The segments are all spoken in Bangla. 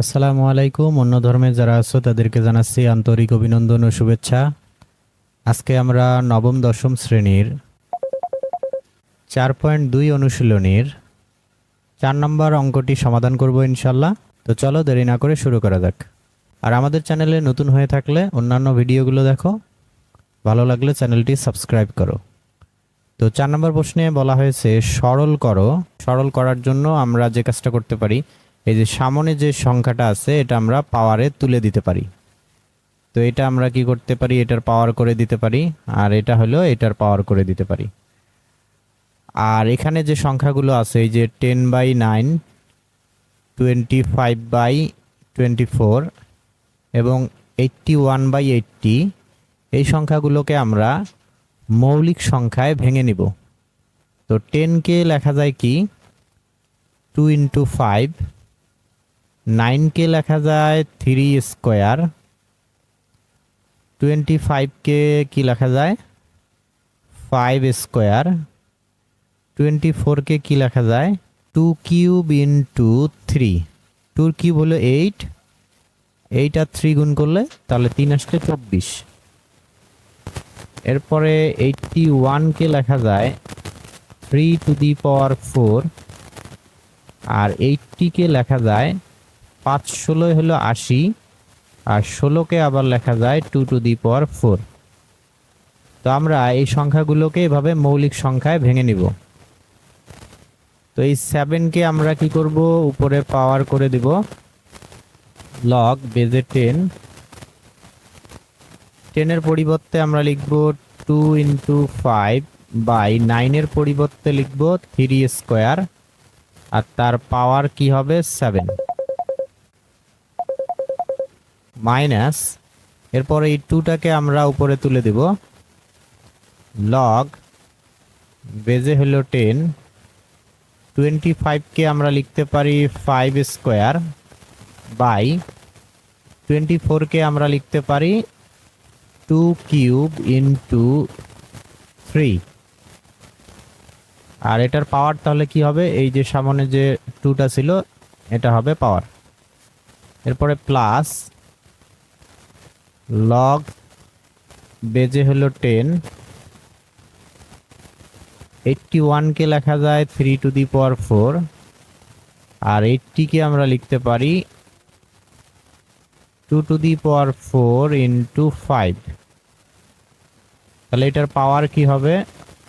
আসসালামু আলাইকুম। অন্য ধর্মের যারা আছো, তাদেরকে জানাচ্ছি আন্তরিক অভিনন্দন ও শুভেচ্ছা। আজকে আমরা নবম, দশম শ্রেণির চার পয়েন্ট দুই অনুশীলনীর চার নম্বর অঙ্কটি সমাধান করব ইনশাল্লাহ তো চলো দেরি না করে শুরু করা যাক। আর আমাদের চ্যানেলে নতুন হয়ে থাকলে অন্যান্য ভিডিওগুলো দেখো। ভালো লাগলে চ্যানেলটি সাবস্ক্রাইব করো। তো চার নম্বর প্রশ্নে বলা হয়েছে, সরল করো। সরল করার জন্য আমরা যে কাজটা করতে পারি এই যে সামনে যে সংখ্যাটা আছে, এটা আমরা পাওয়ারে তুলে দিতে পারি। তো এটা আমরা কি করতে পারি? এটার পাওয়ার করে দিতে পারি, আর এটা হলো এটার পাওয়ার করে দিতে পারি। আর এখানে যে সংখ্যাগুলো আছে, এই যে ten by nine twenty five by twenty four এবং এইট্টি ওয়ান বাই এইট্টি এই সংখ্যাগুলোকে আমরা মৌলিক সংখ্যায় ভেঙে নিব। তো টেনকে লেখা যায় কি? টু ইন্টু ফাইভ নাইনকে লেখা যায় থ্রি স্কোয়ার। টোয়েন্টি ফাইভকে কি লেখা যায়? Five square. টোয়েন্টি ফোরকে কি লেখা যায়? Two cube into three. টুর কিউব হলো এইট। এইট আর থ্রি গুণ করলে তাহলে তিন আসলে চব্বিশ। এরপরে এইটটি ওয়ানকে লেখা যায় three to the power four. আর এইটটিকে লেখা যায় পাঁচ ষোলোই হলো আশি, আর ষোলোকে আবার লেখা যায় two to the power four. তো আমরা এই সংখ্যাগুলোকে এভাবে মৌলিক সংখ্যায় ভেঙে নিব। তো এই সেভেনকে আমরা কি করব? উপরে পাওয়ার করে দিব। লগ বেজে টেন। টেনের পরিবর্তে আমরা লিখব টু ইন্টু ফাইভ বাই নাইনের পরিবর্তে লিখব থ্রি স্কোয়ার, আর তার পাওয়ার কি হবে? সেভেন। মাইনাস, এরপরে এই টুটাকে আমরা উপরে তুলে দেব। লগ, বেজে হলো টেন। টোয়েন্টি ফাইভকে আমরা লিখতে পারি ফাইভ স্কোয়ার বাই টোয়েন্টি ফোরকে আমরা লিখতে পারি টু কিউব ইন্টু থ্রি আর এটার পাওয়ার তাহলে কি হবে? এই যে সামনে যে টুটা ছিল, এটা হবে পাওয়ার এরপরে প্লাস লগ বেজে হলো টেন। এইটটি ওয়ানকে লেখা যায় three to the power four আর এইটটিকে আমরা লিখতে পারি two to the power four into five তাহলে এটার পাওয়ার কি হবে?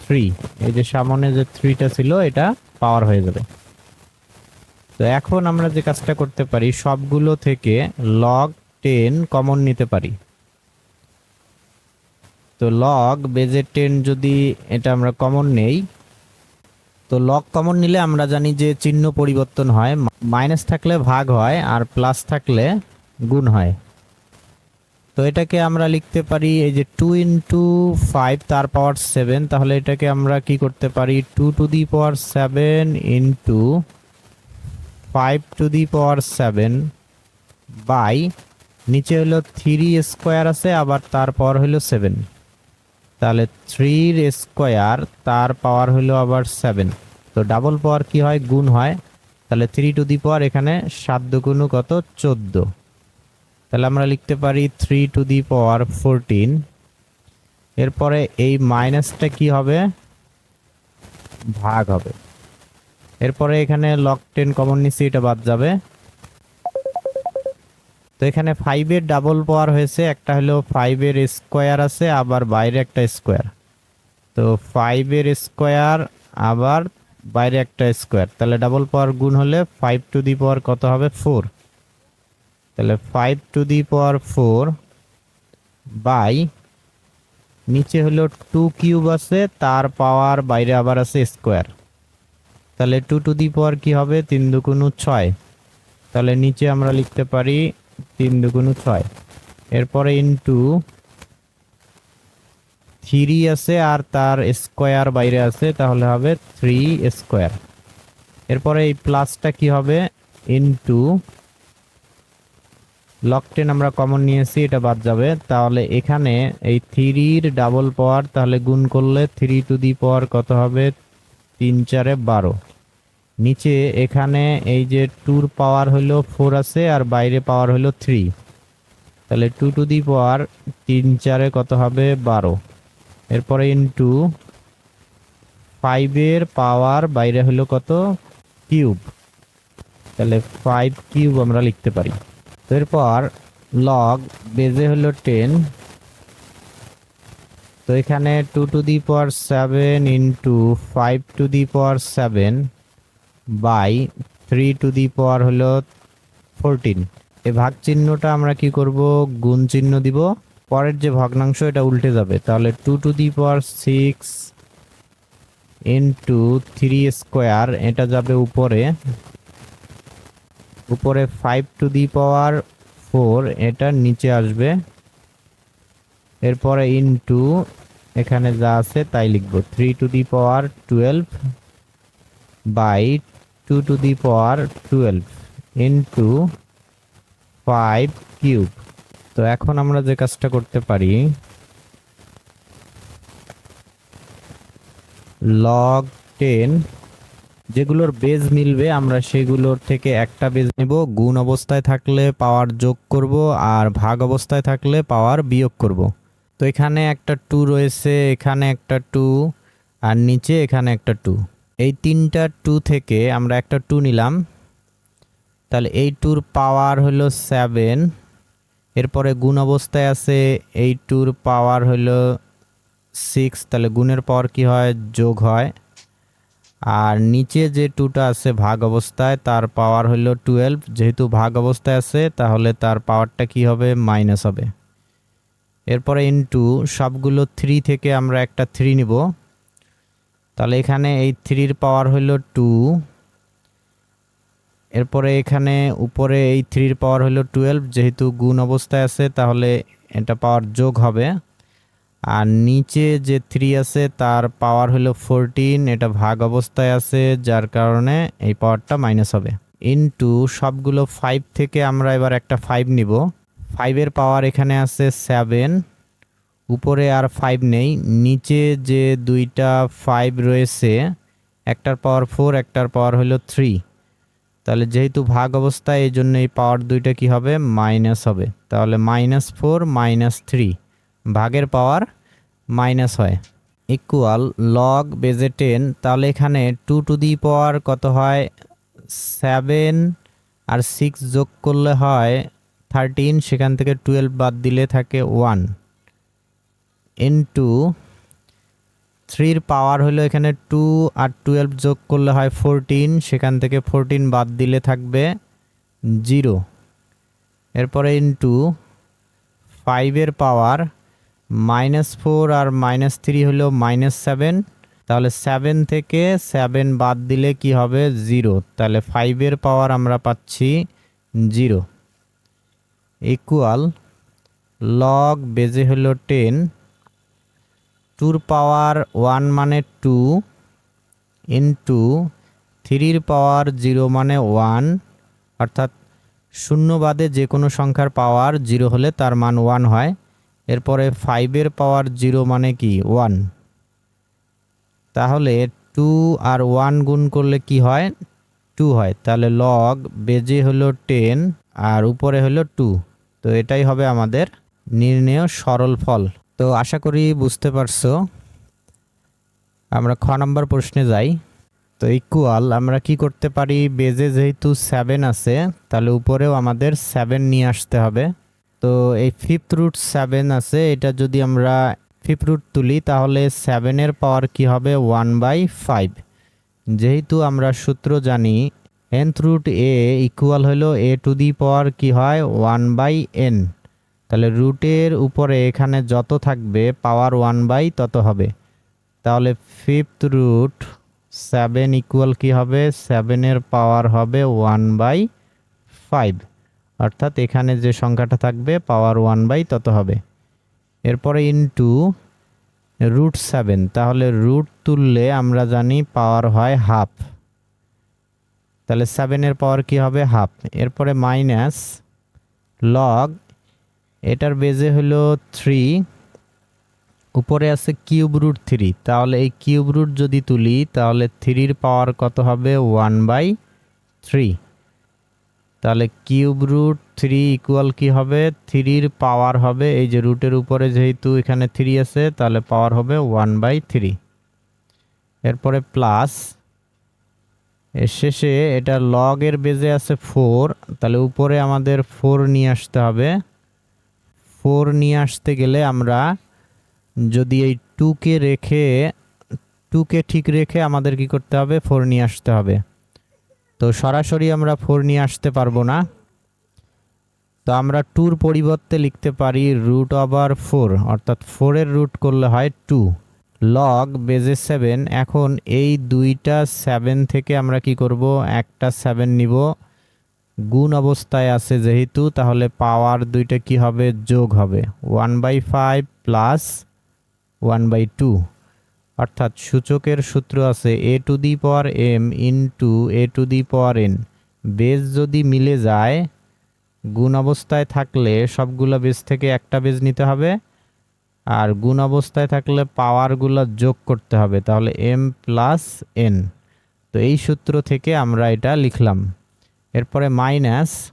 থ্রি এই যে সামনে যে থ্রিটা ছিল, এটা পাওয়ার হয়ে যাবে। তো এখন আমরা যে কাজটা করতে পারি, সবগুলো থেকে লগ টেন কমন নিতে পারি। তো লগ বেজে টেন যদি এটা আমরা কমন নেই, তো লগ কমন নিলে আমরা জানি যে চিহ্ন পরিবর্তন হয় মাইনাস থাকলে ভাগ হয় আর প্লাস থাকলে গুণ হয়। তো এটাকে আমরা লিখতে পারি এই যে টু ইন্টু ফাইভ তার পাওয়ার সেভেন তাহলে এটাকে আমরা কি করতে পারি? Two to the power seven into five to the power seven by নিচে হলো থ্রি স্কোয়ার আছে, আবার তার পাওয়ার হলো সেভেন তাহলে থ্রির স্কোয়ার তার পাওয়ার হলো আবার সেভেন তো ডাবল পাওয়ার কি হয়? গুণ হয়। তাহলে থ্রি টু দি পাওয়ার এখানে সাত দুগুণ কত? চোদ্দ। তাহলে আমরা লিখতে পারি three to the power fourteen এরপরে এই মাইনাসটা কি হবে? ভাগ হবে। এরপরে এখানে লক টেন কমন নিচ্ছি এটা বাদ যাবে। তো এখানে ফাইভের ডাবল পাওয়ার হয়েছে, একটা হলো ফাইভের স্কোয়ার আছে, আবার বাইরে একটা স্কোয়ার তো ফাইভের স্কোয়ার আবার বাইরে একটা স্কোয়ার তাহলে ডাবল পাওয়ার গুণ হলে ফাইভ টু দি পাওয়ার কত হবে? ফোর তাহলে five to the power four by নিচে হলো টু কিউব আছে, তার পাওয়ার বাইরে আবার আছে স্কোয়ার তাহলে টু টু দি পাওয়ার কি হবে? তিন দুগুণু ছয়। তাহলে নিচে আমরা লিখতে পারি তিন দুগুণু ছয়। এরপরে ইন্টু থ্রি আছে আর তার স্কোয়ার বাইরে আছে, তাহলে হবে থ্রি স্কোয়ার। এরপরে এই প্লাসটা কি হবে? ইন্টু লক টেন আমরা কমন নিয়েছি, এটা বাদ যাবে। তাহলে এখানে এই থ্রির ডাবল পাওয়ার, তাহলে গুণ করলে থ্রি টু দি পাওয়ার কত হবে? তিন চারে বারো। নিচে এখানে এই যে টুর পাওয়ার হলো ফোর আছে আর বাইরে পাওয়ার হলো থ্রি তাহলে টু টু দি পাওয়ার তিন চারে কত হবে? বারো। এরপরে ইন্টু ফাইভের পাওয়ার বাইরে হলো কত? কিউব তাহলে ফাইভ কিউব আমরা লিখতে পারি। তো এরপর লগ বেজে হলো টেন তো এখানে two to the power seven into five to the power seven by three to the power হলো ফোরটিন এই ভাগ চিহ্নটা আমরা কি করব? গুণ চিহ্ন দিব। পরের যে ভগ্নাংশ, এটা উল্টে যাবে। তাহলে two to the power six into three square এটা যাবে উপরে। উপরে five to the power four এটা নিচে আসবে। এরপরে ইনটু এখানে যা আছে তাই লিখব। Three to the power twelve by two to the power twelve into five cube তো এখন আমরা যে কাজটা করতে পারি লগ টেন যেগুলোর বেজ মিলবে, আমরা সেগুলোর থেকে একটা বেজ নেব, গুণ অবস্থায় থাকলে পাওয়ার যোগ করব, আর ভাগ অবস্থায় থাকলে পাওয়ার বিয়োগ করব। তো এখানে একটা টু রয়েছে, এখানে একটা টু আর নিচে এখানে একটা টু এই তিনটা টু থেকে আমরা একটা টু নিলাম। তাহলে এই টুর পাওয়ার হলো সেভেন এরপরে গুণ অবস্থায় আছে, এই টুর পাওয়ার হলো সিক্স তাহলে গুণের পাওয়ার কি হয়? যোগ হয়। আর নিচে যে টুটা আছে ভাগ অবস্থায়, তার পাওয়ার হলো টুয়েলভ যেহেতু ভাগ অবস্থায় আছে, তাহলে তার পাওয়ারটা কি হবে? মাইনাস হবে। এরপরে ইনটু সবগুলো থ্রি থেকে আমরা একটা থ্রি নিব। তাহলে এখানে এই থ্রির পাওয়ার হলো টু। এরপরে এখানে উপরে এই থ্রির পাওয়ার হলো টুয়েলভ, যেহেতু গুণ অবস্থায় আছে, তাহলে এটা পাওয়ার যোগ হবে। আর নিচে যে থ্রি আছে, তার পাওয়ার হলো ফোরটিন, এটা ভাগ অবস্থায় আছে, যার কারণে এই পাওয়ারটা মাইনাস হবে। ইনটু সবগুলো ফাইভ থেকে আমরা এবার একটা ফাইভ নিব। ফাইভের পাওয়ার এখানে আছে সেভেন উপরে আর ফাইভ নেই। নিচে যে দুইটা ফাইভ রয়েছে, একটার পাওয়ার ফোর একটার পাওয়ার হলো থ্রি তাহলে যেহেতু ভাগ অবস্থায় এই জন্য এই পাওয়ার দুইটা কি হবে? মাইনাস হবে। তাহলে মাইনাস ফোর মাইনাস থ্রি ভাগের পাওয়ার মাইনাস হয়। ইকুয়াল লগ বেজে টেন তাহলে এখানে টু টু দি পাওয়ার কত হয়? সেভেন আর সিক্স যোগ করলে হয় থার্টিন সেখান থেকে টুয়েলভ বাদ দিলে থাকে ওয়ান ইন্টু থ্রির পাওয়ার হলো এখানে টু আর টুয়েলভ যোগ করলে হয় ফোরটিন সেখান থেকে ফোরটিন বাদ দিলে থাকবে জিরো এরপরে ইন্টু ফাইভের পাওয়ার মাইনাস ফোর আর মাইনাস থ্রি হলো মাইনাস সেভেন তাহলে সেভেন থেকে সেভেন বাদ দিলে কি হবে জিরো তাহলে ফাইভের পাওয়ার আমরা পাচ্ছি জিরো ইকুয়াল লগ বেজে হলো টেন টুর পাওয়ার ওয়ান মানে টু ইন্টু থ্রির পাওয়ার জিরো মানে ওয়ান, অর্থাৎ শূন্য বাদে যে কোনো সংখ্যার পাওয়ার জিরো হলে তার মান ওয়ান হয়। এরপরে ফাইভের পাওয়ার জিরো মানে কি? ওয়ান। তাহলে টু আর ওয়ান গুণ করলে কি হয়? টু হয়। তাহলে লগ বেজে হলো টেন আর উপরে হলো টু। তো এটাই হবে আমাদের নির্ণেয় সরল ফল। তো আশা করি বুঝতে পারছ। আমরা খ নম্বর প্রশ্নে যাই। তো ইকুয়াল আমরা কি করতে পারি? বেজে যেহেতু সেভেন আছে, তাহলে উপরেও আমাদের সেভেন নিয়ে আসতে হবে। তো এই ফিফথ রুট সেভেন আছে, এটা যদি আমরা ফিফথ রুট তুলি, তাহলে সেভেনের পাওয়ার কি হবে? ওয়ান বাই ফাইভ যেহেতু আমরা সূত্র জানি এনথ রুট এ ইকুয়াল হলো এ টু দি পাওয়ার কি হয়? ওয়ান বাই এন তাহলে রুটের উপরে এখানে যত থাকবে পাওয়ার ওয়ান বাই তত হবে। তাহলে ফিফথ রুট সেভেন ইকুয়াল কি হবে? সেভেনের পাওয়ার হবে ওয়ান বাই ফাইভ অর্থাৎ এখানে যে সংখ্যাটা থাকবে পাওয়ার ওয়ান বাই তত হবে। এরপরে ইনটু রুট সেভেন তাহলে রুট তুললে আমরা জানি পাওয়ার হয় হাফ তাহলে সেভেনের পাওয়ার কি হবে? হাফ এরপরে মাইনাস লগ এটার বেজে হলো থ্রি উপরে আছে কিউব রুট থ্রি তাহলে এই কিউব রুট যদি তুলি, তাহলে থ্রির পাওয়ার কত হবে? ওয়ান বাই থ্রি তাহলে কিউব রুট থ্রি ইকুয়াল কি হবে? থ্রির পাওয়ার হবে, এই যে রুটের উপরে যেহেতু এখানে থ্রি আছে, তাহলে পাওয়ার হবে ওয়ান বাই থ্রি এরপরে প্লাস এর শেষে এটা লগের বেজে আছে ফোর তাহলে উপরে আমাদের ফোর নিয়ে আসতে হবে। ফোর নিয়ে আসতে গেলে আমরা যদি এই টুকে রেখে, টুকে ঠিক রেখে আমাদের কি করতে হবে? ফোর নিয়ে আসতে হবে। তো সরাসরি আমরা ফোর নিয়ে আসতে পারব না। তো আমরা টুর পরিবর্তে লিখতে পারি রুট ওভার ফোর, অর্থাৎ ফোরের রুট করলে হয় টু। লগ বেজে সেভেন, এখন এই দুইটা সেভেন থেকে আমরা কি করব? একটা সেভেন নিব। গুণ অবস্থায় আছে যেহেতু, তাহলে পাওয়ার দুইটা কি হবে? যোগ হবে। One by five plus one by two অর্থাৎ সূচকের সূত্র আছে a to the power m into a to the power n base যদি মিলে যায়, গুণ অবস্থায় থাকলে সবগুলো বেজ থেকে একটা বেজ নিতে হবে। আর গুণ অবস্থায় থাকলে পাওয়ারগুলো যোগ করতে হবে। তাহলে এম প্লাস এন তো এই সূত্র থেকে আমরা এটা লিখলাম। এরপরে মাইনাস।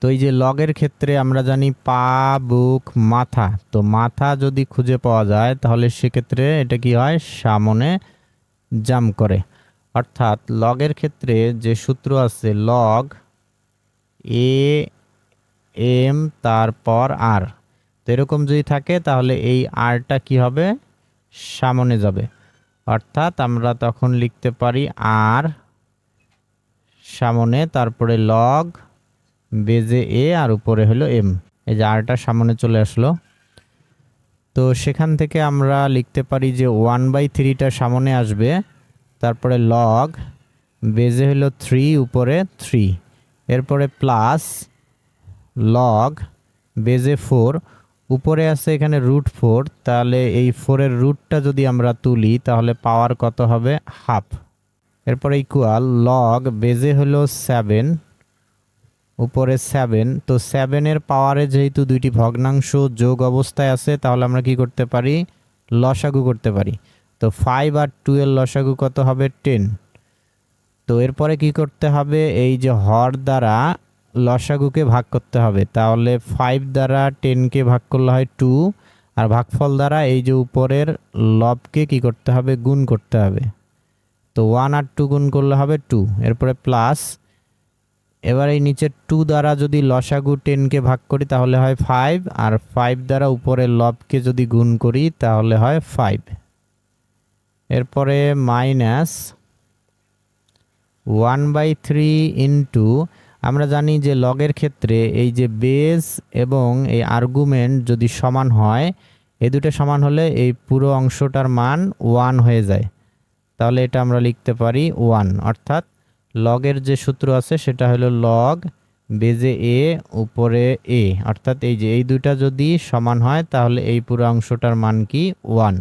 তো এই যে লগের ক্ষেত্রে আমরা জানি পা, বুক, মাথা। তো মাথা যদি খুঁজে পাওয়া যায়, তাহলে সেক্ষেত্রে এটা কি হয়? সামনে জাম করে। অর্থাৎ লগের ক্ষেত্রে যে সূত্র আছে, লগ, এ, এম, তারপর আর। তো এরকম যদি থাকে, তাহলে এই আরটা কি হবে? সামনে যাবে। অর্থাৎ আমরা তখন লিখতে পারি আর সামনে, তারপরে লগ বেজে এ, আর উপরে হলো এম এই যে আরটা সামনে চলে আসলো। তো সেখান থেকে আমরা লিখতে পারি যে ওয়ান বাই থ্রিটা সামনে আসবে, তারপরে লগ বেজে হলো থ্রি উপরে থ্রি এরপরে প্লাস লগ বেজে ফোর উপরে আছে এখানে রুট ফোর তাহলে এই ফোরের রুটটা যদি আমরা তুলি, তাহলে পাওয়ার কত হবে? হাফ এরপরে ইকুয়াল লগ বেজে হলো সেভেন উপরে সেভেন তো সেভেনের পাওয়ারে যেহেতু দুইটি ভগ্নাংশ যোগ অবস্থায় আছে, তাহলে আমরা কি করতে পারি? লসাগু করতে পারি। তো ফাইভ আর টুয়েলভ লসাগু কত হবে? টেন তো এরপরে কি করতে হবে? এই যে হর দ্বারা লসাগুকে ভাগ করতে হবে। তাহলে ফাইভ দ্বারা টেনকে ভাগ করলে হয় টু আর ভাগফল দ্বারা এই যে উপরের লবকে কি করতে হবে? গুণ করতে হবে। তো ওয়ান আর টু গুণ করলে হবে টু এরপরে প্লাস এবার এই নিচের টু দ্বারা যদি লসাগু টেনকে ভাগ করি তাহলে হয় ফাইভ আর ফাইভ দ্বারা উপরের লবকে যদি গুণ করি তাহলে হয় ফাইভ এরপরে minus one by three into আমরা জানি যে লগের ক্ষেত্রে এই যে বেস এবং এই আর্গুমেন্ট যদি সমান হয়, এই দুটো সমান হলে এই পুরো অংশটার মান ওয়ান হয়ে যায়। তাহলে এটা আমরা লিখতে পারি ওয়ান অর্থাৎ লগের যে সূত্র আছে সেটা হলো লগ বেজে এ উপরে এ অর্থাৎ এই যে এই দুইটা যদি সমান হয় তাহলে এই পুরো অংশটার মান কি? ওয়ান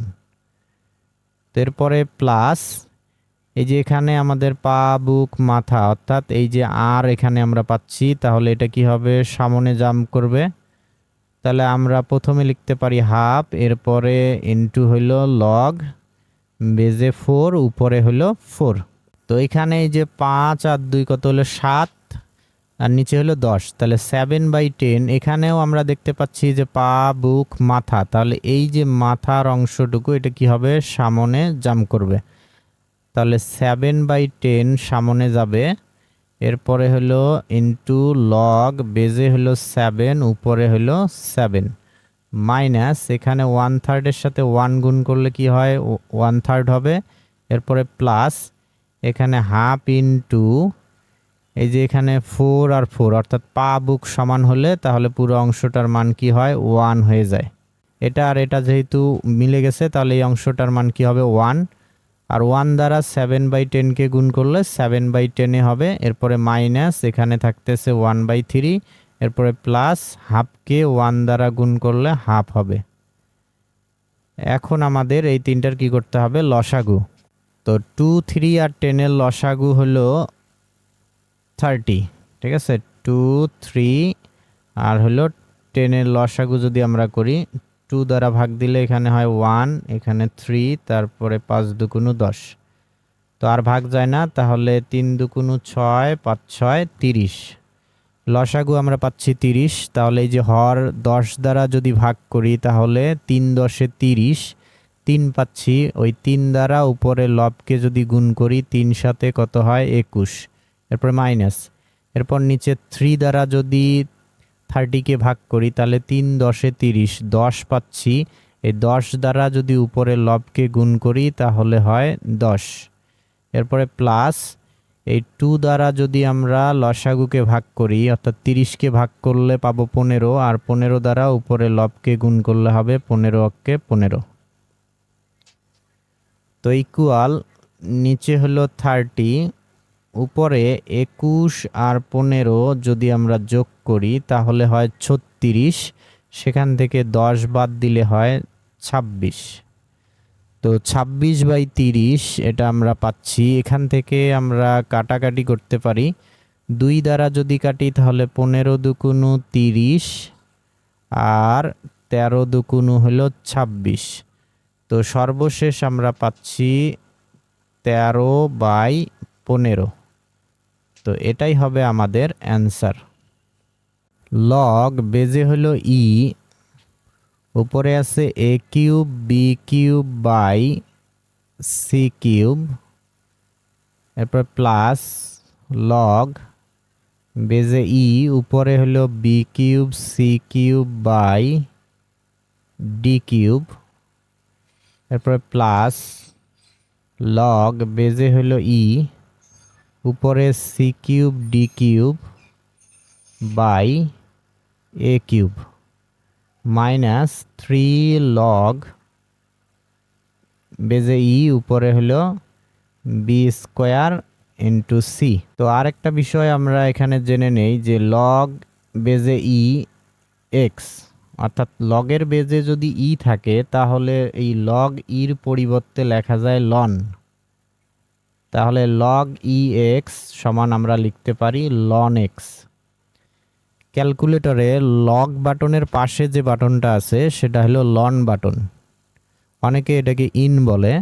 এরপরে প্লাস এই যে এখানে আমাদের পা, বুক, মাথা, অর্থাৎ এই যে আর এখানে আমরা পাচ্ছি, তাহলে এটা কি হবে? সামনে জাম করবে। তাহলে আমরা প্রথমে লিখতে পারি হাফ এরপরে ইনটু হইল লগ বেজে ফোর, উপরে হলো ফোর। তো এখানে এই যে পাঁচ আর দুই কত হলো সাত, আর নিচে হলো দশ। তাহলে সেভেন বাই টেন এখানেও আমরা দেখতে পাচ্ছি যে পা, বুক, মাথা। তাহলে এই যে মাথার অংশটুকু, এটা কি হবে? সামনে জাম করবে। তাহলে সেভেন বাই টেন সামনে যাবে। এরপরে হলো ইন্টু লগ বেজে হলো সেভেন উপরে হলো সেভেন মাইনাস, এখানে ওয়ান থার্ডের সাথে ওয়ান গুণ করলে কি হয়? ওয়ান থার্ড হবে। এরপরে প্লাস এখানে হাফ ইন্টু এই যে এখানে ফোর আর ফোর অর্থাৎ পা বুক সমান হলে তাহলে পুরো অংশটার মান কি হয়? ওয়ান হয়ে যায়। এটা আর এটা যেহেতু মিলে গেছে, তাহলে এই অংশটার মান কি হবে? ওয়ান আর ওয়ান দ্বারা সেভেন বাই টেনকে গুণ করলে সেভেন বাই টেনে হবে। এরপরে মাইনাস এখানে থাকতেছে ওয়ান বাই থ্রি এরপরে প্লাস হাফকে ওয়ান দ্বারা গুণ করলে হাফ হবে। এখন আমাদের এই তিনটার কি করতে হবে? লসাগু। তো টু থ্রি আর টেনের লসাগু হলো থার্টি ঠিক আছে? টু থ্রি আর হলো টেনের লসাগু যদি আমরা করি টু দ্বারা ভাগ দিলে এখানে হয় ওয়ান এখানে থ্রি তারপরে পাঁচ দুকুনু দশ। তো আর ভাগ যায় না, তাহলে তিন দুকুনু ছয়, পাঁচ ছয়, তিরিশ। লসাগু আমরা পাচ্ছি তিরিশ, তাহলে এই যে হর দশ দ্বারা যদি ভাগ করি তাহলে তিন দশে তিরিশ, তিন পাচ্ছি, ওই তিন দ্বারা উপরে লবকে যদি গুণ করি তিন সাথে কত হয় একুশ, এরপর মাইনাস, এরপর নিচে থ্রি দ্বারা যদি থার্টিকে ভাগ করি তাহলে তিন দশে তিরিশ, দশ পাচ্ছি, এই দশ দ্বারা যদি উপরে লবকে গুণ করি তাহলে হয় দশ, এরপরে প্লাস এই টু দ্বারা যদি আমরা লসাগুকে ভাগ করি, অর্থাৎ তিরিশকে ভাগ করলে পাবো পনেরো, আর পনেরো দ্বারা উপরে লবকে গুণ করলে হবে পনেরো অক্কে পনেরো। তো ইকুয়াল নিচে হলো থার্টি উপরে একুশ আর পনেরো যদি আমরা যোগ করি, তাহলে হয় ছত্রিশ, সেখান থেকে দশ বাদ দিলে হয় ছাব্বিশ। তো ছাব্বিশ বাই তিরিশ এটা আমরা পাচ্ছি। এখান থেকে আমরা কাটাকাটি করতে পারি। দুই দ্বারা যদি কাটি তাহলে পনেরো দুকুনু তিরিশ আর তেরো দুকুনু হলো ছাব্বিশ। তো সর্বশেষ আমরা পাচ্ছি তেরো বাই পনেরো। তো এটাই হবে আমাদের অ্যান্সার। লগ বেজে হলো ই উপরে আছে a cube b cube by c cube এরপর প্লাস লগ বেজে ই উপরে হলো b cube c cube by d cube এরপরে প্লাস লগ বেজে হলো ই উপরে c cube d cube by a cube minus three log base e উপরে হলো বি স্কোয়ার ইন্টু সি তো আরেকটা বিষয় আমরা এখানে জেনে নেই যে লগ বেজে ই এক্স অর্থাৎ লগের বেজে যদি ই থাকে তাহলে এই লগ ইর পরিবর্তে লেখা যায় লন তাহলে লগ ই এক্স সমান আমরা লিখতে পারি লন এক্স ক্যালকুলেটরে লগ বাটনের পাশে যে বাটনটা আছে, সেটা হলো লন বাটন। অনেকে এটাকে ইন বলে।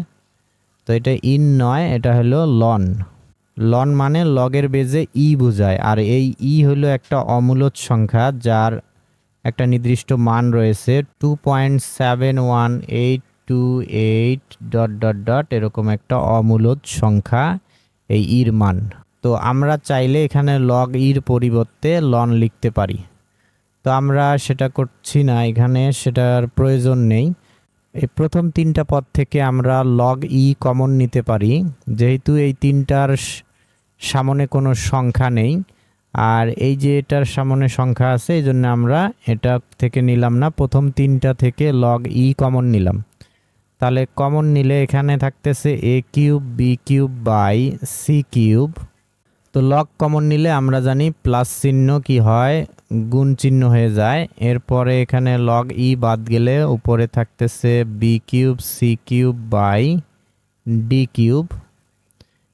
তো এটা ইন নয়, এটা হলো লন লন মানে লগের বেজে ই বোঝায়, আর এই ই হলো একটা অমূলত সংখ্যা, যার একটা নির্দিষ্ট মান রয়েছে two point seven one eight two eight dot dot dot এরকম একটা অমূলদ সংখ্যা, এই ইর মান। তো আমরা চাইলে এখানে লগ ইর পরিবর্তে লন লিখতে পারি। তো আমরা সেটা করছি না, এখানে সেটার প্রয়োজন নেই। এই প্রথম তিনটা পদ থেকে আমরা লগ ই কমন নিতে পারি, যেহেতু এই তিনটার সামনে কোনো সংখ্যা নেই। আর এই যে এটার সামনে সংখ্যা আছে, এই জন্য আমরা এটা থেকে নিলাম না, প্রথম তিনটা থেকে লগ ই কমন নিলাম। তাহলে কমন নিলে এখানে থাকতেছে a cube b cube by c cube তো লগ কমন নিলে আমরা জানি প্লাস চিহ্ন কি হয়, গুণ চিহ্ন হয়ে যায়। এরপরে এখানে লগ ই বাদ গেলে উপরে থাকতেছে b cube c cube by d cube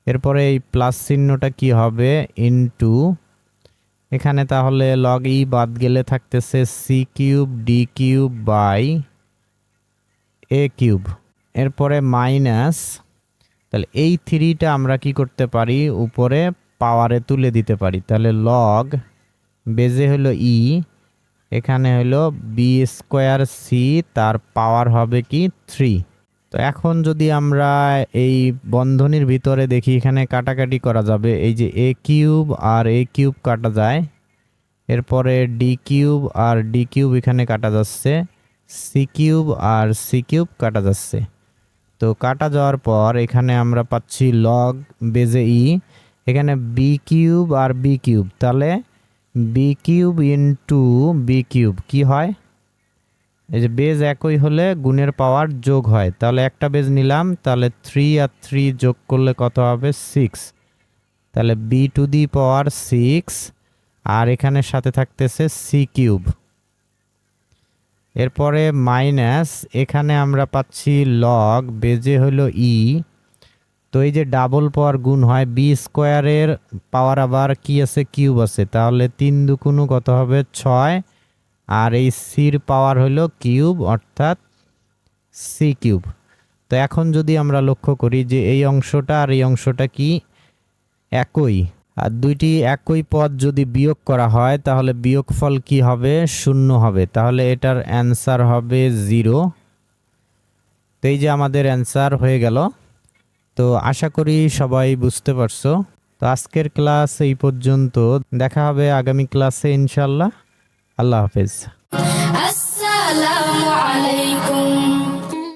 এরপরে এই প্লাস চিহ্নটা কি হবে? ইনটু এখানে তাহলে লগ ই বাদ গেলে থাকতেছে c cube d cube by a cube এরপরে মাইনাস তাহলে এই থ্রিটা আমরা কি করতে পারি? উপরে পাওয়ারে তুলে দিতে পারি। তাহলে লগ বেজে হলো ই এখানে হলো বি স্কোয়ার সি তার পাওয়ার হবে কি থ্রি তো এখন যদি আমরা এই বন্ধনীর ভিতরে দেখি, এখানে কাটাকাটি করা যাবে। এই যে এ কিউব আর এ কিউব কাটা যায়, এরপরে ডি কিউব আর ডি কিউব এখানে কাটা যাচ্ছে সি কিউব আর সি কিউব কাটা যাচ্ছে। তো কাটা যাওয়ার পর এখানে আমরা পাচ্ছি লগ বেজে ই এখানে বি কিউব আর বি কিউব তাহলে b cube into b cube কী হয়? এই যে বেজ একই হলে গুণের পাওয়ার যোগ হয়, তাহলে একটা বেজ নিলাম, তাহলে থ্রি আর থ্রি যোগ করলে কত হবে? সিক্স তাহলে b to the power six আর এখানে সাথে থাকতেছে সি কিউব এরপরে মাইনাস এখানে আমরা পাচ্ছি লগ বেজে হলো ই তো এই যে ডাবল পাওয়ার গুণ হয় বি স্কোয়ারের পাওয়ার আবার কি আছে? কিউব আছে। তাহলে তিন দুকুনু কত হবে? ছয়। আর এই সির পাওয়ার হলো কিউব অর্থাৎ সি কিউব তো এখন যদি আমরা লক্ষ্য করি যে এই অংশটা আর এই অংশটা কি? একই। আর দুইটি একই পদ যদি বিয়োগ করা হয়, তাহলে বিয়োগফল কি হবে? শূন্য হবে। তাহলে এটার অ্যান্সার হবে জিরো তো এই যে আমাদের অ্যান্সার হয়ে গেল। তো আশা করি সবাই বুঝতে পারছ। তো আজকের ক্লাস এই পর্যন্ত। দেখা হবে আগামী ক্লাসে ইনশাল্লাহ আল্লাহ হাফেজ।